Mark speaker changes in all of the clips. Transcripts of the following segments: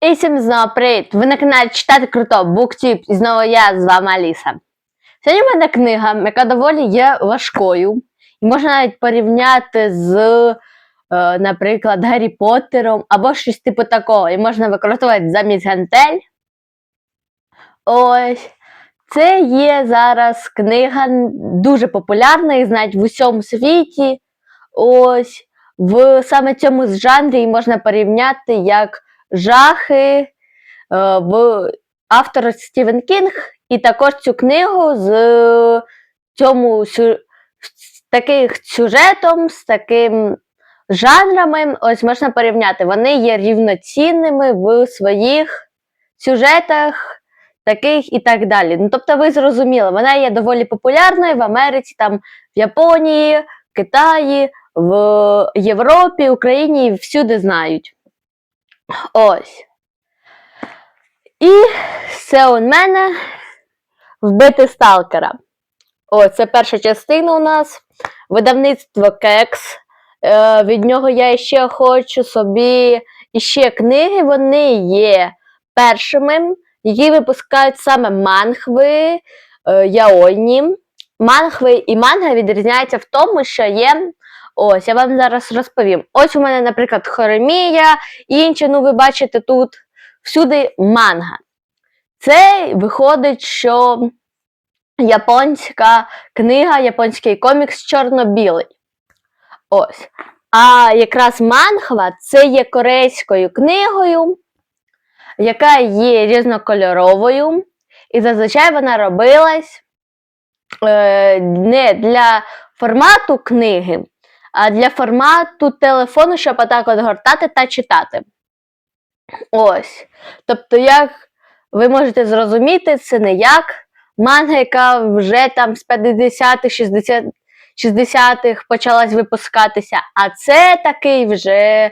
Speaker 1: І всім знову привіт! Ви на каналі Читати Круто BookTube і знову я з вами Аліса. Сьогодні в мене книга, яка доволі є важкою, і можна навіть порівняти з, е, наприклад, Гаррі Поттером або щось типу такого, і можна використовувати замість гантель. Ось. Це є зараз книга дуже популярна і знають в усьому світі. Ось в саме цьому жанрі можна порівняти як жахи е, в автор Стівен Кінг, і також цю книгу з цьому з сюжетом, з таким жанрами, ось можна порівняти. Вони є рівноцінними в своїх сюжетах. Таких і так далі. Ну, тобто, ви зрозуміли, вона є доволі популярною в Америці, там, в Японії, Китаї, в Європі, Україні всюди знають. Ось. І це у мене вбити сталкера. Ось, це перша частина у нас. Видавництво Кекс. Е, від нього я ще хочу собі іще книги. Вони є першими, які випускають саме мангви е, яойні. Мангви і манга відрізняються в тому, що є. Ось, я вам зараз розповім. Ось у мене, наприклад, Хоремія, інші, ну ви бачите тут всюди манга. Це виходить, що японська книга, японський комікс чорно-білий. Ось. А якраз мангва це є корейською книгою, яка є різнокольоровою, і зазвичай вона робилась е, не для формату книги, для формату телефону, щоб отак от гортати та читати. Ось. Тобто, як ви можете зрозуміти, це не як манга, яка вже там з 50-х, 60 60-х почалась випускатися, а це такий вже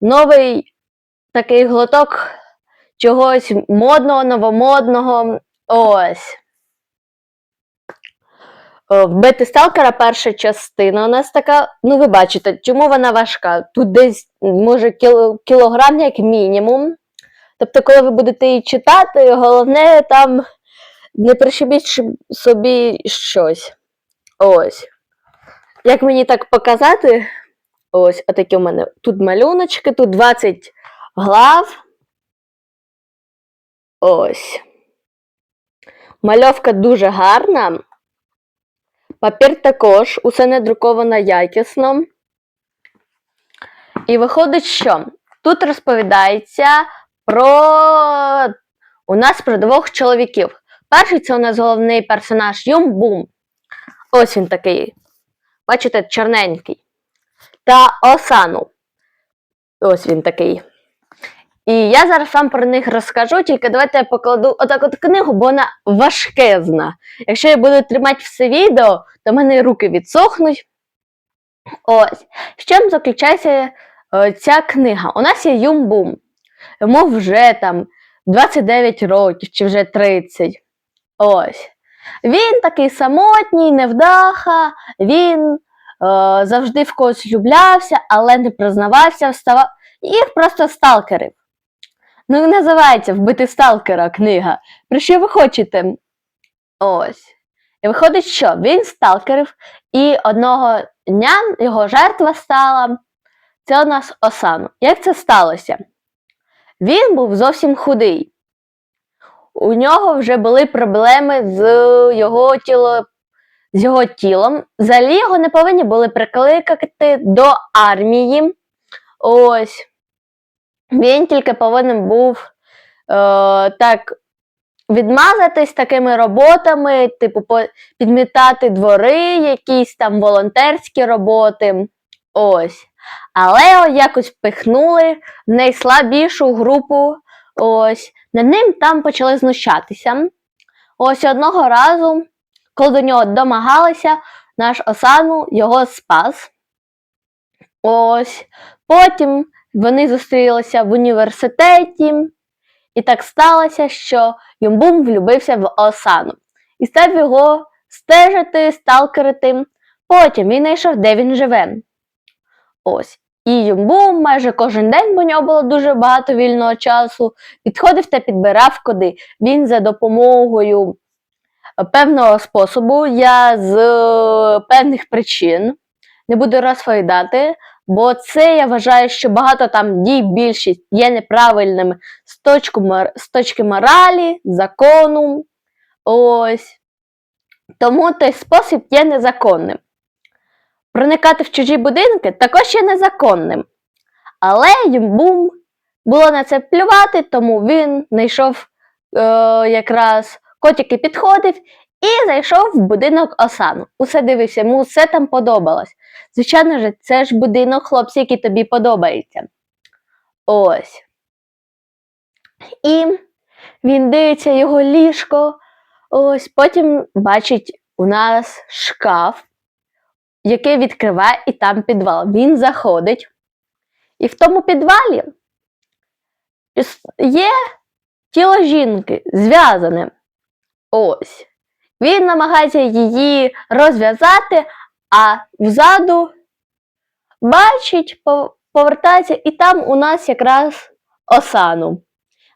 Speaker 1: новий такий глоток чогось модного, новомодного. Ось. О, Вбити сталкера перша частина у нас така, ну ви бачите, чому вона важка? Тут десь може кілограм як мінімум. Тобто, коли ви будете її читати, головне там не пришибіть собі щось. Ось. Як мені так показати? Ось, отакі у мене тут малюночки, тут 20 глав. Ось. Мальовка дуже гарна. Папір також, усе не друковано якісно. І виходить, що тут розповідається про у нас про двох чоловіків. Перший це у нас головний персонаж Юм-Бум. Ось він такий. Бачите, чорненький. Та Осану. Ось він такий. І я зараз вам про них розкажу, тільки давайте я покладу отак от книгу, бо вона важкезна. Якщо я буду тримати все відео, то в мене руки відсохнуть. Ось. В чому заключається е, ця книга? У нас є Юм-Бум. Йому вже там 29 років чи вже 30. Ось. Він такий самотній, невдаха, він е, завжди в когось влюблявся, але не признавався, вставав. Їх просто сталкерив. Ну називається Вбити сталкера книга. Про що ви хочете? Ось. І виходить, що він сталкерив, і одного дня його жертва стала. Це у нас Осану. Як це сталося? Він був зовсім худий. У нього вже були проблеми з його тіло, з його тілом. Взагалі його не повинні були прикликати до армії. Ось. Він тільки повинен був е, так відмазатись такими роботами, типу, підмітати двори, якісь там волонтерські роботи. Ось. Але якось впихнули в найслабішу групу. Ось. Над ним там почали знущатися. Ось одного разу, коли до нього домагалися, наш Осану його спас. Ось. Потім вони зустрілися в університеті, і так сталося, що Юмбум влюбився в Осану і став його стежити, сталкерити. Потім він знайшов, де він живе. Ось. І Юмбум майже кожен день, бо нього було дуже багато вільного часу, підходив та підбирав коди. Він за допомогою певного способу, я з е, певних причин не буду розповідати, бо це я вважаю, що багато там дій більшість є неправильними з, точку, з точки моралі, закону. Ось. Тому той спосіб є незаконним. Проникати в чужі будинки також є незаконним. Але Юмбум було на це плювати, тому він знайшов е, якраз котики підходив і зайшов в будинок Осану. Усе дивився, йому все там подобалось. Звичайно ж, це ж будинок хлопців, який тобі подобається. Ось. І він дивиться його ліжко. Ось потім бачить у нас шкаф, який відкриває, і там підвал. Він заходить. І в тому підвалі є тіло жінки зв'язане. Ось. Він намагається її розв'язати, а взаду бачить, повертається, і там у нас якраз осану.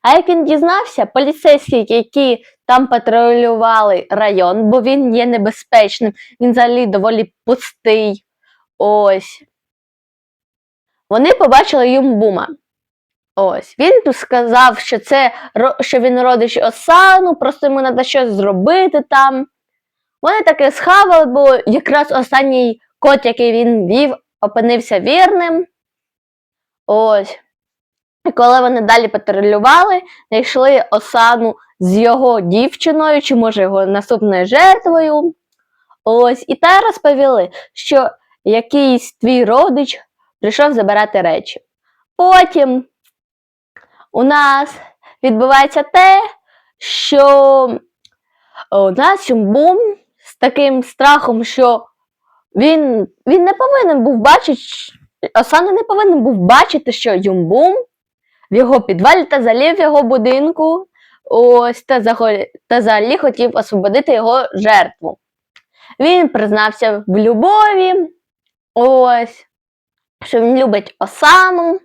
Speaker 1: А як він дізнався, поліцейські, які там патрулювали район, бо він є небезпечним, він взагалі доволі пустий. Ось. Вони побачили Юмбума. Ось. Він сказав, що це що він родич Осану, просто йому треба щось зробити там. Вони таки схавали, бо якраз останній кот, який він вів, опинився вірним. Ось. І коли вони далі патрулювали, знайшли Осану з його дівчиною, чи може його наступною жертвою. Ось, і та розповіли, що якийсь твій родич прийшов забирати речі. Потім у нас відбувається те, що у нас Юмбум з таким страхом, що він, він не повинен був бачити, Осана не повинен був бачити, що Юмбум в його підвалі та взагалі в його будинку. Ось та, заго- та взагалі хотів освободити його жертву. Він признався в любові, ось, що він любить Осану,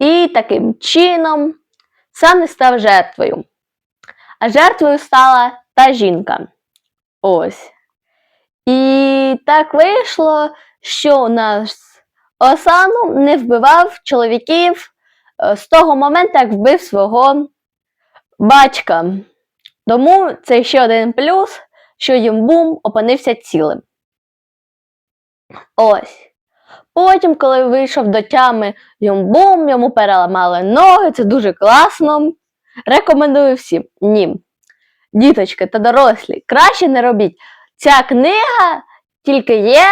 Speaker 1: і таким чином сам не став жертвою. А жертвою стала та жінка. Ось. І так вийшло, що у нас Осану не вбивав чоловіків е, з того моменту, як вбив свого батька. Тому це ще один плюс, що Юмбум опинився цілим. Ось. Потім, коли вийшов до тями Юмбум, йому переламали ноги, це дуже класно. Рекомендую всім. Ні. Діточки та дорослі, краще не робіть. Ця книга тільки є,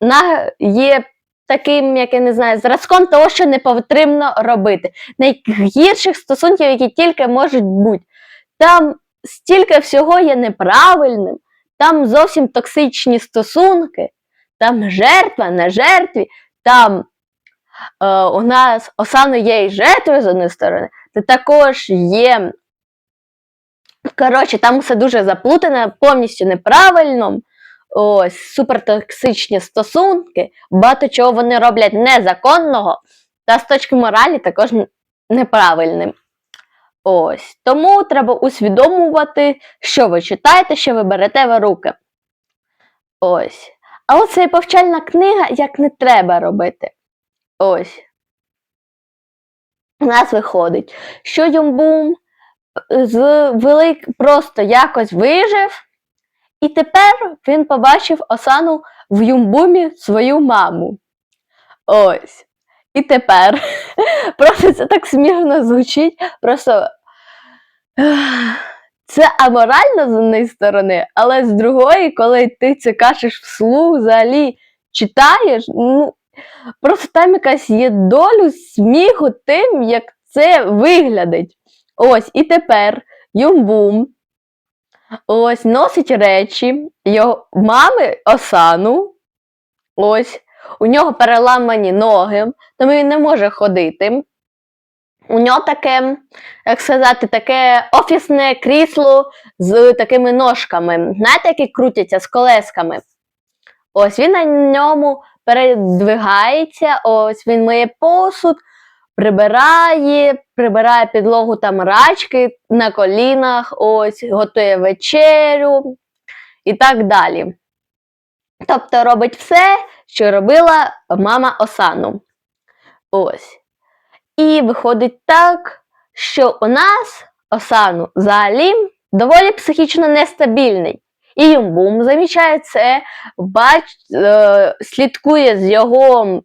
Speaker 1: на, є таким, як я не знаю, зразком того, що не потрібно робити. Найгірших стосунків, які тільки можуть бути. Там стільки всього є неправильним, там зовсім токсичні стосунки, там жертва на жертві, там е, у нас Осано є і жертвою з однієї сторони, та також є. Коротше, там все дуже заплутане, повністю неправильно. Ось супертоксичні стосунки, багато чого вони роблять незаконного, та з точки моралі також неправильним. Ось. Тому треба усвідомувати, що ви читаєте, що ви берете в руки. Ось. А оце і повчальна книга, як не треба робити. Ось. У нас виходить, що Юмбум з велик просто якось вижив, і тепер він побачив Осану в Юмбумі свою маму. Ось. І тепер. Просто це так смішно звучить. Просто це аморально з однієї сторони, але з другої, коли ти це кажеш вслух, взагалі читаєш, ну просто там якась є долю сміху тим, як це виглядить. Ось, і тепер Юмбум ось носить речі його мами Осану. Ось, у нього переламані ноги, тому він не може ходити. У нього таке, як сказати, таке офісне крісло з такими ножками, знаєте, які крутяться з колесками. Ось він на ньому передвигається, ось він миє посуд, прибирає, прибирає підлогу та мрачки на колінах, ось, готує вечерю і так далі. Тобто робить все, що робила мама Осану. Ось. І виходить так, що у нас Осану взагалі доволі психічно нестабільний. І Юмбум замічає це, бач, е, слідкує з його е,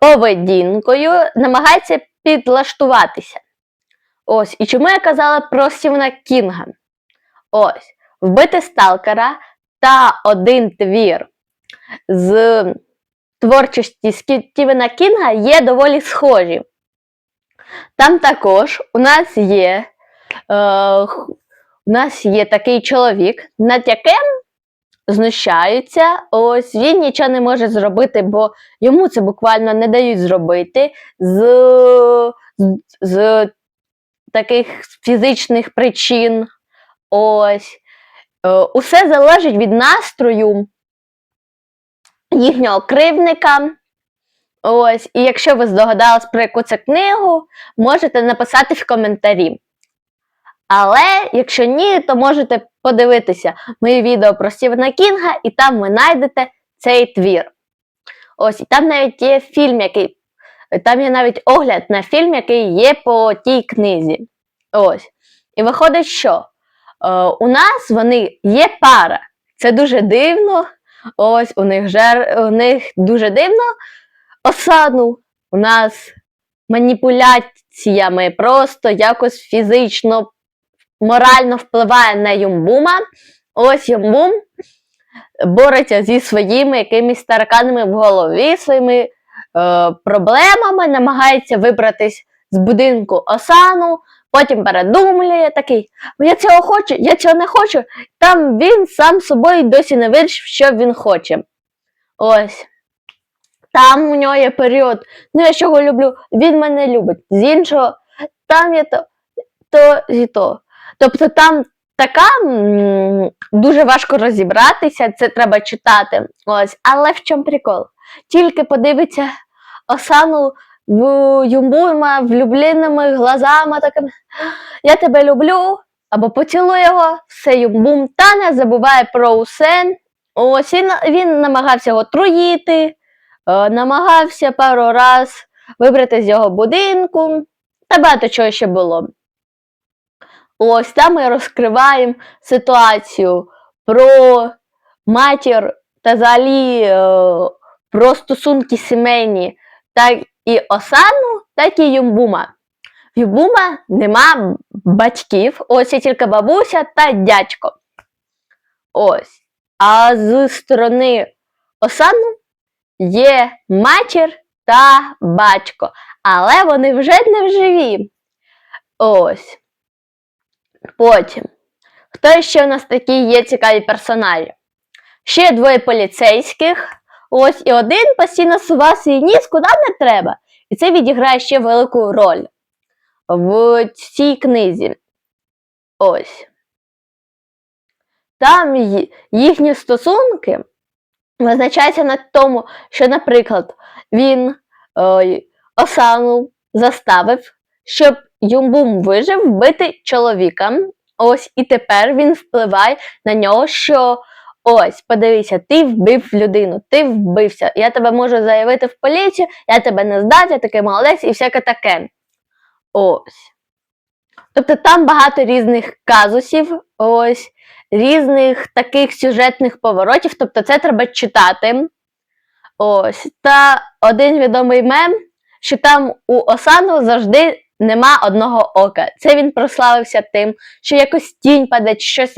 Speaker 1: поведінкою, намагається підлаштуватися. Ось, і чому я казала про Стівена Кінга? Ось, вбити сталкера та один твір з творчості Стівена Кінга є доволі схожі. Там також у нас є, е, у нас є такий чоловік, над яким знущаються. Ось він нічого не може зробити, бо йому це буквально не дають зробити з, з, з таких фізичних причин. Ось. Е, Усе залежить від настрою їхнього кривдника. Ось, і якщо ви здогадались про яку це книгу, можете написати в коментарі. Але якщо ні, то можете подивитися мої відео про Стівена Кінга, і там ви знайдете цей твір. Ось, і там навіть є фільм, який. Там є навіть огляд на фільм, який є по тій книзі. Ось. І виходить, що е, у нас вони є пара. Це дуже дивно. Ось у них жер, у них дуже дивно осаду. У нас маніпуляціями просто якось фізично, морально впливає на Юмбума. Ось Юмбум бореться зі своїми якимись тараканами в голові, своїми е, проблемами, намагається вибратись з будинку Осану, потім передумує такий, я цього хочу, я цього не хочу. Там він сам собою досі не вирішив, що він хоче. Ось. Там у нього є період, ну я чого люблю, він мене любить. З іншого, там є то, то і то. Тобто там така дуже важко розібратися, це треба читати. Ось. Але в чому прикол? Тільки подивиться Осану в Юмбума влюбленими глазами такими Я тебе люблю, або поцілуй його, все Юмбум тане, забуває про усе. Ось він, він намагався його труїти, намагався пару раз вибрати з його будинку, та багато чого ще було. Ось там ми розкриваємо ситуацію про матір та взагалі е, про стосунки сімейні, так і Осану, так і Юмбума. В Юмбума нема батьків, ось є тільки бабуся та дядько. Ось. А з сторони Осану є матір та батько, але вони вже не живі. Ось. Потім. Хто ще у нас такі є цікаві персонажі? Ще двоє поліцейських. Ось і один постійно сував свій ніс куди не треба. І це відіграє ще велику роль в цій книзі. Ось. Там їхні стосунки визначаються на тому, що, наприклад, він ой, Осану заставив, щоб Юмбум вижив вбити чоловіка. Ось і тепер він впливає на нього, що ось, подивися, ти вбив людину, ти вбився. Я тебе можу заявити в поліцію, я тебе не здати, я такий молодець і всяке таке. Ось. Тобто там багато різних казусів, ось, різних таких сюжетних поворотів, тобто це треба читати. Ось. Та один відомий мем, що там у Осану завжди нема одного ока. Це він прославився тим, що якось тінь паде, чи щось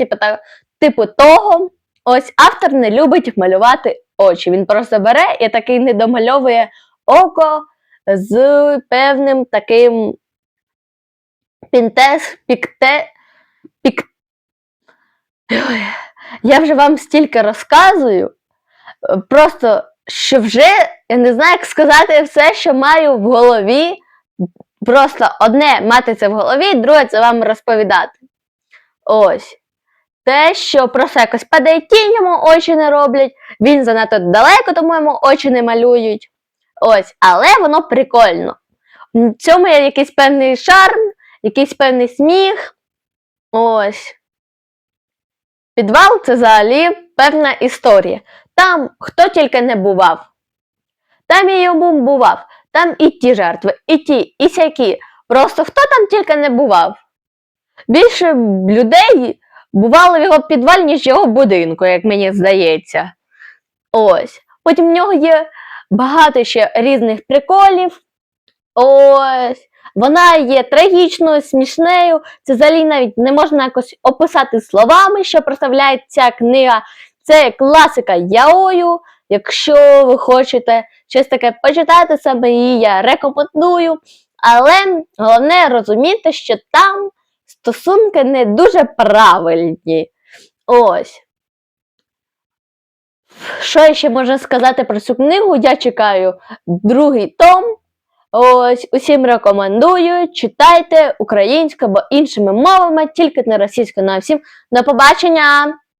Speaker 1: типу, того. Ось автор не любить малювати очі. Він просто бере і такий не домальовує око з певним таким пінтес, пікте, пік... Ой, Я вже вам стільки розказую, просто що вже я не знаю, як сказати все, що маю в голові. Просто одне мати це в голові, друге це вам розповідати. Ось. те, що просто якось падає тінь, йому очі не роблять, він занадто далеко, тому йому очі не малюють. Ось, але воно прикольно. В цьому є якийсь певний шарм, якийсь певний сміх. Ось. Підвал це взагалі певна історія. Там хто тільки не бував. Там і Йобум бував, там і ті жертви, і ті, і сякі. Просто хто там тільки не бував. Більше людей бувало в його підвалі, ніж його будинку, як мені здається. Ось. Потім в нього є багато ще різних приколів. Ось. Вона є трагічною, смішнею. Це взагалі навіть не можна якось описати словами, що представляє ця книга. Це класика яою. Якщо ви хочете щось таке почитати себе, її я рекомендую. Але головне розуміти, що там стосунки не дуже правильні. Ось. Що я ще можна сказати про цю книгу? Я чекаю другий том. Ось усім рекомендую. Читайте українською або іншими мовами, тільки не російською. На всім до побачення!